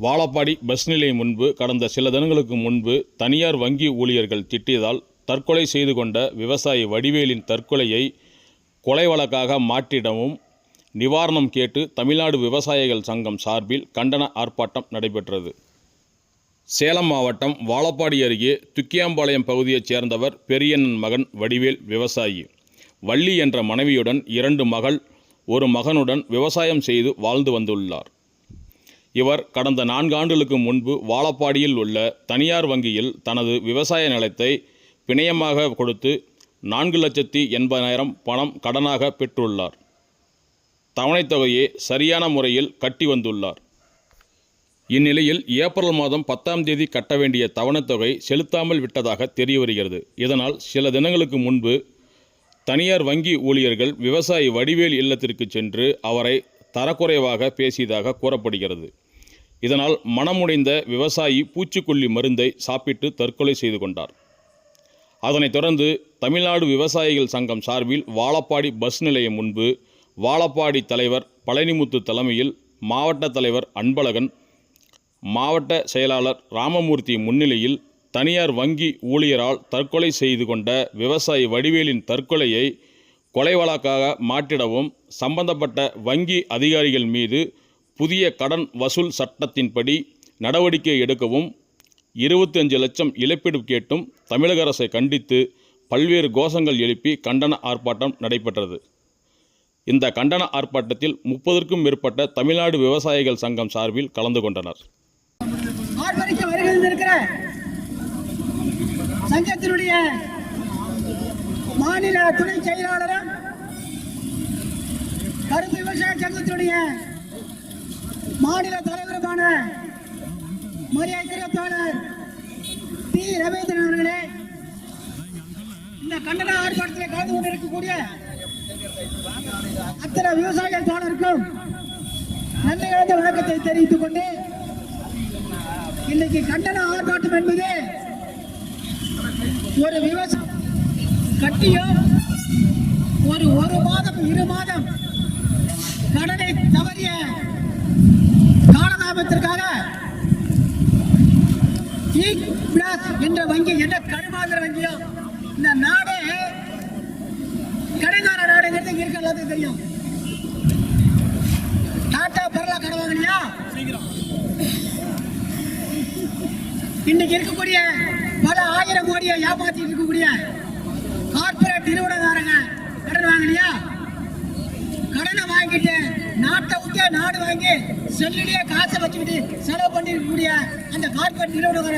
Vazhapadi bus நிலையம் முன்பு கடந்த சில தினங்களுக்கு முன்பு தனியார் வங்கி ஊழியர்கள் திட்டியதால் தற்கொலை செய்து கொண்ட விவசாயி வடிவேலின் தற்கொலையை கொலை வழக்காக மாற்றிடவும் நிவாரணம் கேட்டு தமிழ்நாடு விவசாயிகள் சங்கம் சார்பில் கண்டன ஆர்ப்பாட்டம் நடைபெற்றது. சேலம் மாவட்டம் வாழப்பாடி அருகே துக்கியாம்பாளையம் பகுதியைச் சேர்ந்தவர் பெரியண்ணன் மகன் வடிவேல் விவசாயி. வள்ளி என்ற மனைவியுடன் இரண்டு மகள் ஒரு மகனுடன் விவசாயம் செய்து வாழ்ந்து வந்துள்ளார். இவர் கடந்த நான்கு ஆண்டுகளுக்கு முன்பு வாழப்பாடியில் உள்ள தனியார் வங்கியில் தனது விவசாய நிலத்தை பிணையமாக கொடுத்து நான்கு லட்சத்தி எண்பதாயிரம் பணம் கடனாக பெற்றுள்ளார். தவணைத்தொகையை சரியான முறையில் கட்டி வந்துள்ளார். இந்நிலையில் ஏப்ரல் மாதம் பத்தாம் தேதி கட்ட வேண்டிய தவணைத்தொகை செலுத்தாமல் விட்டதாக தெரிய வருகிறது. இதனால் சில தினங்களுக்கு முன்பு தனியார் வங்கி ஊழியர்கள் விவசாயி வடிவேல் இல்லத்திற்கு சென்று அவரை தரக்குறைவாக பேசியதாக கூறப்படுகிறது. இதனால் மனமுடைந்த விவசாயி பூச்சிக்கொல்லி மருந்தை சாப்பிட்டு தற்கொலை செய்து கொண்டார். அதனைத் தொடர்ந்து தமிழ்நாடு விவசாயிகள் சங்கம் சார்பில் வாழப்பாடி பஸ் நிலையம் முன்பு வாழப்பாடி தலைவர் பழனிமுத்து தலைமையில் மாவட்ட தலைவர் அன்பழகன் மாவட்ட செயலாளர் ராமமூர்த்தி முன்னிலையில் தனியார் வங்கி ஊழியரால் தற்கொலை செய்து கொண்ட விவசாயி வடிவேலின் தற்கொலையை கொலை வழக்காக மாற்றிடவும் சம்பந்தப்பட்ட வங்கி அதிகாரிகள் மீது புதிய கடன் வசூல் சட்டத்தின்படி நடவடிக்கை எடுக்கவும் இருபத்தஞ்சு லட்சம் இழப்பீடு கேட்டும் தமிழக அரசை கண்டித்து பல்வேறு கோஷங்கள் எழுப்பி கண்டன ஆர்ப்பாட்டம் நடைபெற்றது. இந்த கண்டன ஆர்ப்பாட்டத்தில் முப்பதற்கும் மேற்பட்ட தமிழ்நாடு விவசாயிகள் சங்கம் சார்பில் கலந்து கொண்டனர். சங்கத்தினுடைய மாநில துணை செயலாளரும் கருத்து விவசாய சங்கத்தினுடைய மாநில தலைவருமான மரியாதைக்குரிய பி. ரவீந்திரன் அவர்களே இந்த கண்டன ஆர்ப்பாட்டத்தில் கலந்து கொண்டிருக்கக்கூடிய அத்தனை விவசாய தோழருக்கும் நன்றி கலந்த வணக்கத்தை தெரிவித்துக் கொண்டு இன்னைக்கு கண்டன ஆர்ப்பாட்டம் என்பது ஒரு விவசாய கட்டியோ ஒரு ஒரு மாதம் இரு மாதம் கடனை தவறிய காலதாமத்திற்காக பிளாஸ் என்ற வங்கி என்ற கருமாந்திர வங்கியோ இந்த நாடே கடைக்கார நாடுங்கிறது இங்க இருக்க எல்லாத்துக்கும் தெரியும். டாட்டா பரலா கடன் வாங்கலையா இன்னைக்கு இருக்கக்கூடிய பல ஆயிரம் கோடியை ஏமாத்திட்டு இருக்கக்கூடிய கார்பரேட் நிறுவனக்காரங்க கடன் வாங்கலையா கடனை வாங்கிட்டு நாட்டை விட்டு நாடு வாங்கி செல்லிலேயே காசை வச்சுக்கிட்டு செலவு பண்ணிருக்கக்கூடிய அந்த கார்பரேட் நிறுவனக்காரங்க